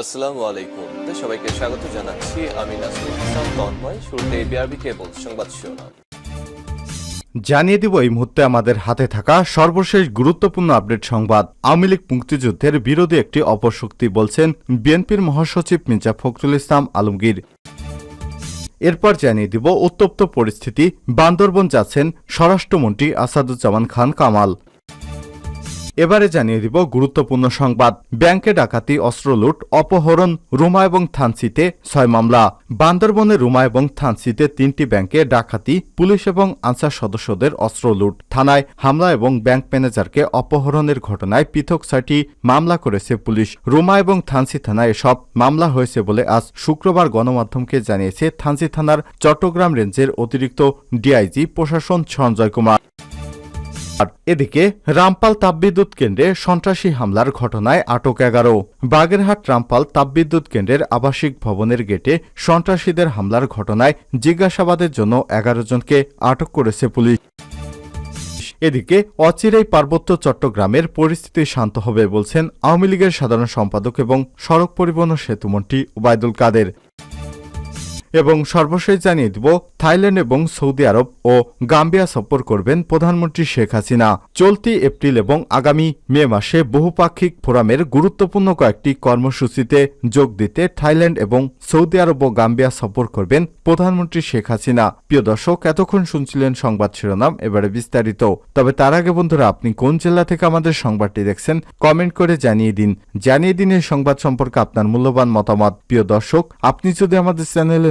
আসসালামু আলাইকুম। সবাইকে স্বাগত জানাচ্ছি। আমি ইসলাম, তন্ময়। শুরুতে বিআরবি কেবল সংবাদ শিরোনাম। জানিয়ে দিব এই মুহূর্তে আমাদের হাতে থাকা সর্বশেষ গুরুত্বপূর্ণ আপডেট সংবাদ। আওয়ামী লীগ মুক্তিযুদ্ধের বিরোধী একটি অপশক্তি বলছেন বিএনপির মহাসচিব মির্জা ফখরুল ইসলাম আলমগীর। এরপর জানিয়ে দিব উত্তপ্ত পরিস্থিতি। বান্দরবন যাচ্ছেন স্বরাষ্ট্রমন্ত্রী আসাদুজ্জামান খান কামাল। এবারে জানিয়ে দিব গুরুত্বপূর্ণ সংবাদ। ব্যাংকে ডাকাতি, অস্ত্র লুট, অপহরণ, রুমা এবং থানসিতে ছয় মামলা। বান্দরবনে রুমা এবং থানসিতে তিনটি ব্যাংকে ডাকাতি, পুলিশ এবং আনসার সদস্যদের অস্ত্র লুট। থানায় হামলা এবং ব্যাংক ম্যানেজারকে অপহরণের ঘটনায় পৃথক ছয়টি মামলা করেছে পুলিশ। রুমা এবং থানসি থানায় এসব মামলা হয়েছে বলে আজ শুক্রবার গণমাধ্যমকে জানিয়েছে থানসি থানার চট্টগ্রাম রেঞ্জের অতিরিক্ত ডিআইজি প্রশাসন সঞ্জয় কুমার। আর এদিকে রামপাল তাপবিদ্যুৎ কেন্দ্রে সন্ত্রাসী হামলার ঘটনায় আটক এগারো। বাগেরহাট রামপাল তাপবিদ্যুৎ কেন্দ্রের আবাসিক ভবনের গেটে সন্ত্রাসীদের হামলার ঘটনায় জিজ্ঞাসাবাদের জন্য এগারো জনকে আটক করেছে পুলিশ। এদিকে অচিরেই পার্বত্য চট্টগ্রামের পরিস্থিতি শান্ত হবে বলছেন আওয়ামী লীগের সাধারণ সম্পাদক এবং সড়ক পরিবহন সেতুমন্ত্রী ওবায়দুল কাদের। এবং সর্বশেষ জানিয়ে দিব, থাইল্যান্ড এবং সৌদি আরব ও গাম্বিয়া সফর করবেন প্রধানমন্ত্রী শেখ হাসিনা। চলতি এপ্রিল এবং আগামী মে মাসে বহুপাক্ষিক ফোরামের গুরুত্বপূর্ণ কয়েকটি কর্মসূচিতে যোগ দিতে থাইল্যান্ড এবং সৌদি আরব ও গাম্বিয়া সফর করবেন প্রধানমন্ত্রী শেখ হাসিনা। প্রিয় দর্শক, এতক্ষণ শুনছিলেন সংবাদ শিরোনাম, এবারে বিস্তারিত। তবে তার আগে বন্ধুরা, আপনি কোন জেলা থেকে আমাদের সংবাদটি দেখছেন, কমেন্ট করে জানিয়ে দিন। জানিয়ে দিন এই সংবাদ সম্পর্কে আপনার মূল্যবান মতামত। প্রিয় দর্শক, আপনি যদি আমাদের চ্যানেলে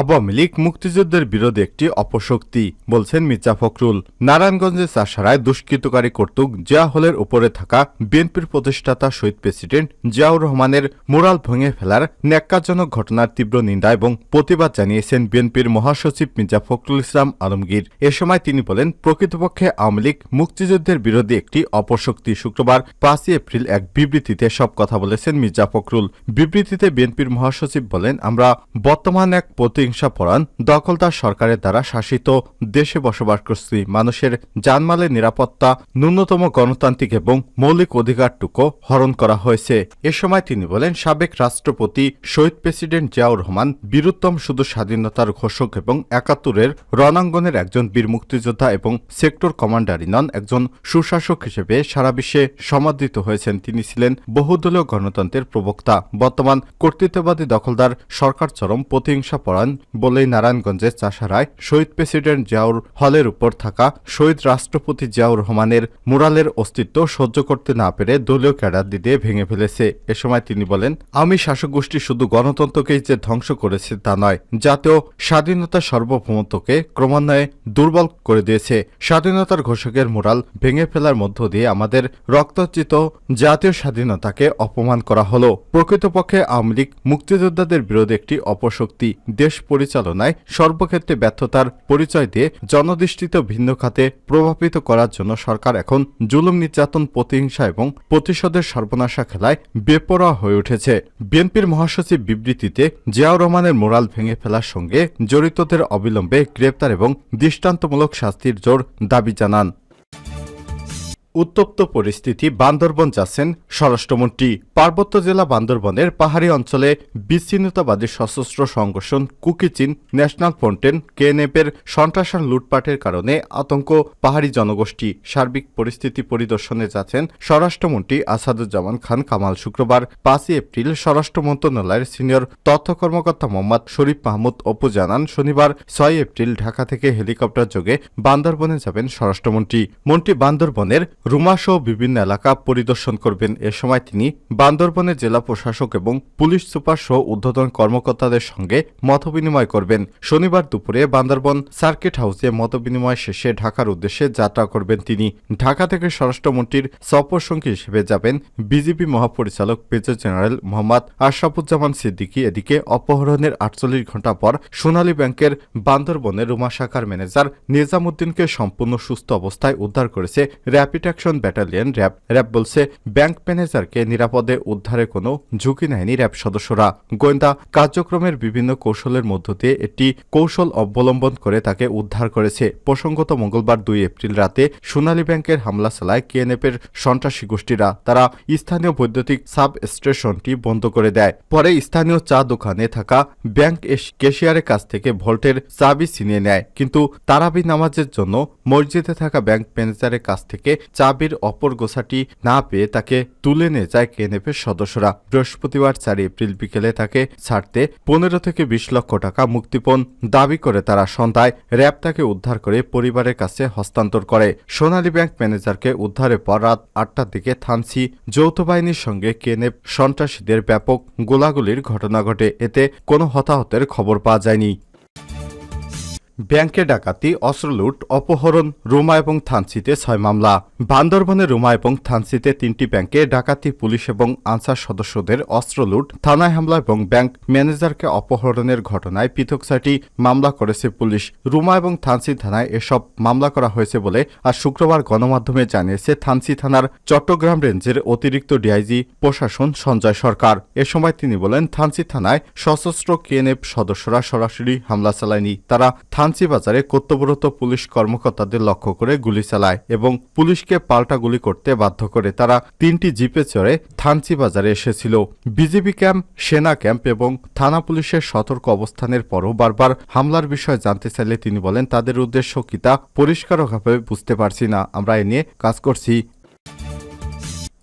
আওয়ামী লীগ মুক্তিযুদ্ধের বিরোধে একটি অপশক্তি, বলছেন মির্জা ফখরুল। নারায়ণগঞ্জের চাষারায় দুষ্কৃতকারী কর্তৃক জিয়া হলের উপরে থাকা বিএনপির প্রতিষ্ঠাতা শহীদ প্রেসিডেন্ট জিয়াউর রহমানের মোরাল ভেঙে ফেলার ন্যাক্কাজনক ঘটনার তীব্র নিন্দা এবং প্রতিবাদ জানিয়েছেন বিএনপির মহাসচিব মির্জা ফখরুল ইসলাম আলমগীর। এ সময় তিনি বলেন, প্রকৃতপক্ষে আওয়ামী লীগ মুক্তিযুদ্ধের বিরোধী একটি অপশক্তি। শুক্রবার পাঁচই এপ্রিল এক বিবৃতিতে সব কথা বলেছেন মির্জা ফখরুল। বিবৃতিতে বিএনপির মহাসচিব বলেন, আমরা বর্তমান এক প্রতিহিংসা পরায়ণ দখলদার সরকারের দ্বারা শাসিত দেশে বসবাস করছি মানুষের জানমালের নিরাপত্তা, ন্যূনতম গণতান্ত্রিক এবং মৌলিক অধিকারটুকু হরণ করা হয়েছে। এ সময় তিনি বলেন, সাবেক রাষ্ট্রপতি শহীদ প্রেসিডেন্ট জিয়াউর রহমান বীরুত্তম শুধু স্বাধীনতার ঘোষক এবং একাত্তরের রণাঙ্গনের একজন বীর মুক্তিযোদ্ধা এবং সেক্টর কমান্ডারই নন, একজন সুশাসক হিসেবে সারা বিশ্বে সমাদৃত হয়েছেন। তিনি ছিলেন বহুদলীয় গণতন্ত্রের প্রবক্তা। বর্তমান কর্তৃত্ববাদী দখলদার সরকার চরম প্রতিহিংসা পরায়ণ বলেই নারায়ণগঞ্জের চাষারায় শহীদ প্রেসিডেন্ট জিয়াউর হলের উপর থাকা শহীদ রাষ্ট্রপতি জিয়াউর রহমানের মুরালের অস্তিত্ব সহ্য করতে না পেরে দলীয় ক্যাডার দিতে ভেঙে ফেলেছে। এ সময় তিনি বলেন, আমি শাসক গোষ্ঠী শুধু গণতন্ত্রকেই যে ধ্বংস করেছে তা নয়, জাতীয় স্বাধীনতার সার্বভৌমত্বকে ক্রমান্বয়ে দুর্বল করে দিয়েছে। স্বাধীনতার ঘোষকের মুরাল ভেঙে ফেলার মধ্য দিয়ে আমাদের রক্তচিত জাতীয় স্বাধীনতাকে অপমান করা হলো। প্রকৃতপক্ষে আওয়ামী লীগ মুক্তিযোদ্ধাদের বিরোধে একটি অপশক্তি দেশ পরিচালনায় সর্বক্ষেত্রে ব্যর্থতার পরিচয় দিয়ে জনদৃষ্টিত ভিন্ন খাতে প্রভাবিত করার জন্য সরকার এখন জুলুম নির্যাতন প্রতিহিংসা এবং প্রতিশোধের সর্বনাশা খেলায় বেপরোয়া হয়ে উঠেছে। বিএনপির মহাসচিব বিবৃতিতে জিয়াউর রহমানের মোরাল ভেঙে ফেলার সঙ্গে জড়িতদের অবিলম্বে গ্রেপ্তার এবং দৃষ্টান্তমূলক শাস্তির জোর দাবি জানান। উত্তপ্ত পরিস্থিতি বান্দরবন যাচ্ছেন স্বরাষ্ট্রমন্ত্রী। পার্বত্য জেলা বান্দরবনের পাহাড়ি অঞ্চলে বিচ্ছিন্নতাবাদী সশস্ত্র সংগঠন কুকিচিন ন্যাশনাল ফ্রন্টেন কেএনএফের সন্ত্রাসান লুটপাটের কারণে আতঙ্ক, পাহাড়ি জনগোষ্ঠী সার্বিক পরিস্থিতি পরিদর্শনে যাচ্ছেন স্বরাষ্ট্রমন্ত্রী আসাদুজ্জামান খান কামাল শুক্রবার। পাঁচই এপ্রিল স্বরাষ্ট্র মন্ত্রণালয়ের সিনিয়র তথ্য কর্মকর্তা মোহাম্মদ শরীফ মাহমুদ অপু জানান, শনিবার ছয় এপ্রিল ঢাকা থেকে হেলিকপ্টার যোগে বান্দরবনে যাবেন স্বরাষ্ট্রমন্ত্রী। মন্ত্রী, বান্দরবনের রুমাসহ বিভিন্ন এলাকা পরিদর্শন করবেন। এ সময় তিনি বান্দরবনের জেলা প্রশাসক এবং পুলিশ সুপার সহ ঊর্ধ্বতন কর্মকর্তাদের সঙ্গে মতবিনিময় করবেন। শনিবার দুপুরে বান্দরবন সার্কিট হাউসে মতবিনিময় শেষে ঢাকার উদ্দেশ্যে যাত্রা করবেন তিনি। ঢাকা থেকে স্বরাষ্ট্রমন্ত্রীর সফর সঙ্গী হিসেবে যাবেন বিজেপি মহাপরিচালক মেজর জেনারেল মোহাম্মদ আশরাফুজ্জামান সিদ্দিকী। এদিকে অপহরণের আটচল্লিশ ঘণ্টা পর সোনালী ব্যাংকের বান্দরবনের রুমা শাখার ম্যানেজার নিজামুদ্দিনকে সম্পূর্ণ সুস্থ অবস্থায় উদ্ধার করেছে rapid action battalion RAB RAB বলছে ব্যাংক ম্যানেজারকে নিরাপদে উদ্ধারে কোনো ঝুঁকি নেয়নি র্যাব সদস্যরা। গোয়েন্দা কার্যক্রমের বিভিন্ন কৌশলের মধ্য দিয়ে একটি কৌশল অবলম্বন করে তাকে উদ্ধার করেছে। প্রসঙ্গত মঙ্গলবার দুই এপ্রিল রাতে সোনালী ব্যাংকের হামলা চালায় কেএনএফের সন্ত্রাসী গোষ্ঠীরা। তারা স্থানীয় বৈদ্যুতিক সাব স্টেশনটি বন্ধ করে দেয়। পরে স্থানীয় চা দোকানে থাকা ব্যাংক ক্যাশিয়ারের কাছ থেকে ভোল্টের চাবি ছিনিয়ে নেয়। কিন্তু তারাবি নামাজের জন্য মসজিদে থাকা ব্যাংক ম্যানেজারের কাছ থেকে চাবির অপর গোছাটি না পেয়ে তাকে তুলে নিয়ে যায় কেএনএফের সদস্যরা। বৃহস্পতিবার চার এপ্রিল বিকেলে তাকে ছাড়তে পনেরো থেকে বিশ লক্ষ টাকা মুক্তিপণ দাবি করে তারা সন্ধ্যায় র্যাব তাকে উদ্ধার করে পরিবারের কাছে হস্তান্তর করে। সোনালী ব্যাংক ম্যানেজারকে উদ্ধারের পর রাত আটটার দিকে থানসি যৌথ বাহিনীর সঙ্গে কেনেপ সন্ত্রাসীদের ব্যাপক গোলাগুলির ঘটনা ঘটে। এতে কোনো হতাহতের খবর পাওয়া যায়নি। ব্যাংকে ডাকাতি, অস্ত্র লুট, অপহরণ, রুমা এবং থানসিতে ছয় মামলা। বান্দরবনে রুমা এবং থানসিতে তিনটি ব্যাংকে ডাকাতি, পুলিশ এবং আনসার সদস্যদের অস্ত্র লুট, থানায় হামলা এবং ব্যাংক ম্যানেজারকে অপহরণের ঘটনায় পৃথক ছয়টি মামলা করেছে পুলিশ। রুমা এবং থানসি থানায় এসব মামলা করা হয়েছে বলে আজ শুক্রবার গণমাধ্যমে জানিয়েছে থানসি থানার চট্টগ্রাম রেঞ্জের অতিরিক্ত ডিআইজি প্রশাসন সঞ্জয় সরকার। এ সময় তিনি বলেন থানসি থানায় সশস্ত্র কেএনএফ সদস্যরা সরাসরি হামলা চালায়নি। তারা থানসি বাজারে কর্তব্যরত পুলিশ কর্মকর্তাদের লক্ষ্য করে গুলি চালায় এবং পুলিশকে পাল্টা গুলি করতে বাধ্য করে তারা তিনটি জিপে চড়ে থানসি বাজারে এসেছিল। বিজেপি ক্যাম্প, সেনা ক্যাম্প এবং থানা পুলিশের সতর্ক অবস্থানের পরও বারবার হামলার বিষয়ে জানতে চাইলে তিনি বলেন, তাদের উদ্দেশ্য কি তা পরিষ্কারভাবে বুঝতে পারছি না। আমরা এ নিয়ে কাজ করছি।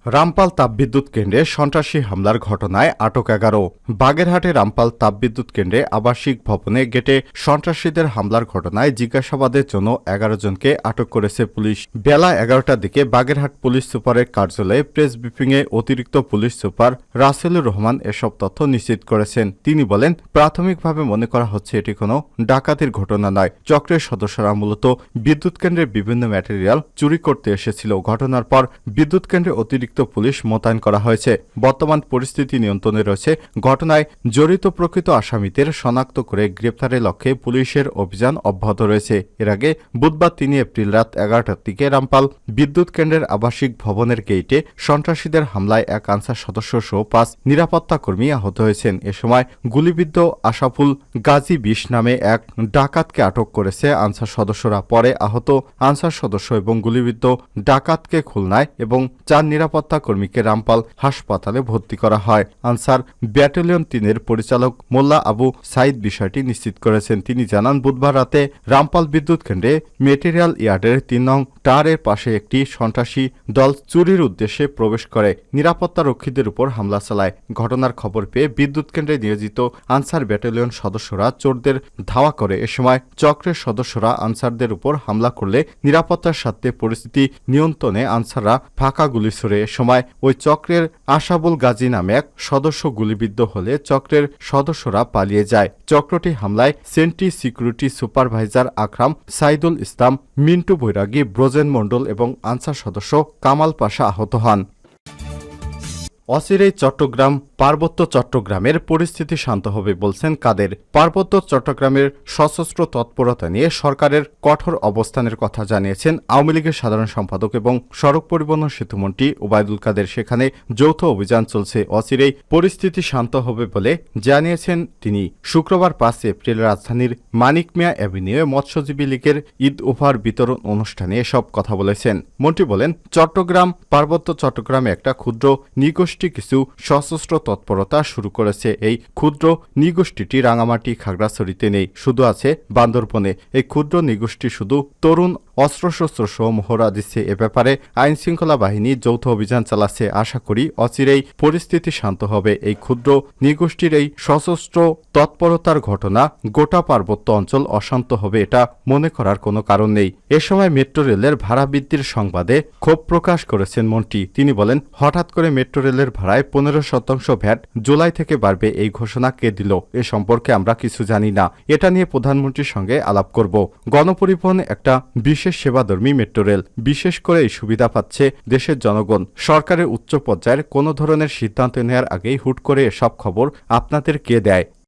রামপাল তাপবিদ্যুৎ কেন্দ্রে সন্ত্রাসী হামলার ঘটনায় আটক এগারো। বাগেরহাটে রামপাল তাপবিদ্যুৎ কেন্দ্রে আবাসিক ভবনে গেটে সন্ত্রাসীদের হামলার ঘটনায় জিজ্ঞাসাবাদের জন্য এগারো জনকে আটক করেছে পুলিশ। বেলা এগারোটার দিকে বাগেরহাট পুলিশ সুপারের কার্যালয়ে প্রেস ব্রিফিংয়ে অতিরিক্ত পুলিশ সুপার রাসেলুর রহমান এসব তথ্য নিশ্চিত করেছেন। তিনি বলেন, প্রাথমিকভাবে মনে করা হচ্ছে এটি কোনো ডাকাতির ঘটনা নয়। চক্রের সদস্যরা মূলত বিদ্যুৎ কেন্দ্রের বিভিন্ন ম্যাটেরিয়াল চুরি করতে এসেছিল। ঘটনার পর বিদ্যুৎ কেন্দ্রে অতিরিক্ত পুলিশ মোতায়েন করা হয়েছে। বর্তমান পরিস্থিতি নিয়ন্ত্রণে রয়েছে। ঘটনায় জড়িত প্রকৃত আসামিদের শনাক্ত করে গ্রেপ্তারের লক্ষ্যে পুলিশের অভিযান অব্যাহত রয়েছে। এর আগে বুধবার তিন এপ্রিল রাত এগারোটার দিকে রামপাল বিদ্যুৎ কেন্দ্রের আবাসিক ভবনের গেইটে সন্ত্রাসীদের হামলায় এক আনসার সদস্য সহ পাঁচ নিরাপত্তা কর্মী আহত হয়েছেন। এ সময় গুলিবিদ্ধ আশাফুল গাজী বিশ নামে এক ডাকাতকে আটক করেছে আনসার সদস্যরা। পরে আহত আনসার সদস্য এবং গুলিবিদ্ধ ডাকাতকে খুলনায় এবং চার নিরাপত্তা কর্মীকে রামপাল হাসপাতালে ভর্তি করা হয়। আনসার ব্যাটালিয়ন তিনের পরিচালক মোল্লা আবু সাইদ বিষয়টি নিশ্চিত করেছেন। তিনি জানান, বুধবার রাতে রামপাল বিদ্যুৎ কেন্দ্রে মেটেরিয়াল ইয়ার্ডের তিন নং টাওয়ারের পাশে একটি সন্ত্রাসী দল চুরির উদ্দেশ্যে প্রবেশ করে। নিরাপত্তা রক্ষীদের উপর হামলা চালায়। ঘটনার খবর পেয়ে বিদ্যুৎ কেন্দ্রে নিয়োজিত আনসার ব্যাটালিয়ন সদস্যরা চোরদের ধাওয়া করে। এ সময় চক্রের সদস্যরা আনসারদের উপর হামলা করলে নিরাপত্তার স্বার্থে পরিস্থিতি নিয়ন্ত্রণে আনসাররা ফাঁকা গুলি ছড়ে সময় ওই চক্রের আশাবুল গাজী নামে এক সদস্য গুলিবিদ্ধ হলে চক্রের সদস্যরা পালিয়ে যায়। চক্রটি হামলায় সেন্টি সিকিউরিটি সুপারভাইজার আকরাম সাইদুল ইসলাম, মিন্টু বৈরাগী, ব্রজেন মণ্ডল এবং আনসার সদস্য কামাল পাশা আহত হন। অচিরেই চট্টগ্রাম পার্বত্য চট্টগ্রামের পরিস্থিতি শান্ত হবে বলছেন কাদের। পার্বত্য চট্টগ্রামের সশস্ত্র তৎপরতা নিয়ে সরকারের কঠোর অবস্থানের কথা জানিয়েছেন আওয়ামী লীগের সাধারণ সম্পাদক এবং সড়ক পরিবহন সেতুমন্ত্রী ওবায়দুল কাদের। সেখানে যৌথ অভিযান চলছে অচিরেই। পরিস্থিতি শান্ত হবে বলে জানিয়েছেন তিনি। শুক্রবার পাঁচ এপ্রিল রাজধানীর মানিক মিয়া অ্যাভিনিউয়ে মৎস্যজীবী লীগের ঈদ উপহার বিতরণ অনুষ্ঠানে এসব কথা বলেছেন। মন্ত্রী বলেন, চট্টগ্রাম, পার্বত্য চট্টগ্রামে একটা ক্ষুদ্র নিগোষ্ঠী কিছু সশস্ত্র তৎপরতা শুরু করেছে এই ক্ষুদ্র নিগোষ্ঠীটি রাঙামাটি খাগড়াছড়িতে নেই। শুধু আছে বান্দরবনে। এই ক্ষুদ্র নিগোষ্ঠী শুধু তরুণ অস্ত্রশস্ত্র সহ মহড়া দিচ্ছে এ ব্যাপারে আইন শৃঙ্খলা বাহিনী যৌথ অভিযান চালাচ্ছে আশা করি অচিরেই পরিস্থিতি শান্ত হবে এই ক্ষুদ্র নিগোষ্ঠীর এই সশস্ত্র তৎপরতার ঘটনা গোটা পার্বত্য অঞ্চল অশান্ত হবে এটা মনে করার কোনো কারণ নেই। এ সময় মেট্রো রেলের ভাড়া বৃদ্ধির সংবাদে ক্ষোভ প্রকাশ করেছেন মন্ত্রী। তিনি বলেন, হঠাৎ করে মেট্রো রেলের ভাড়ায় পনেরো শতাংশ ভ্যাট জুলাই থেকে বাড়বে এই ঘোষণা কে দিল? এ সম্পর্কে আমরা কিছু জানি না। এটা নিয়ে প্রধানমন্ত্রীর সঙ্গে আলাপ করব। গণপরিবহন একটা বিশেষ সেবাধর্মী মেট্রো রেল বিশেষ করে এই সুবিধা পাচ্ছে দেশের জনগণ। সরকারের উচ্চ পর্যায়ের কোনো ধরনের সিদ্ধান্ত নেওয়ার আগেই হুট করে এসব খবর আপনাদের কে দেয়?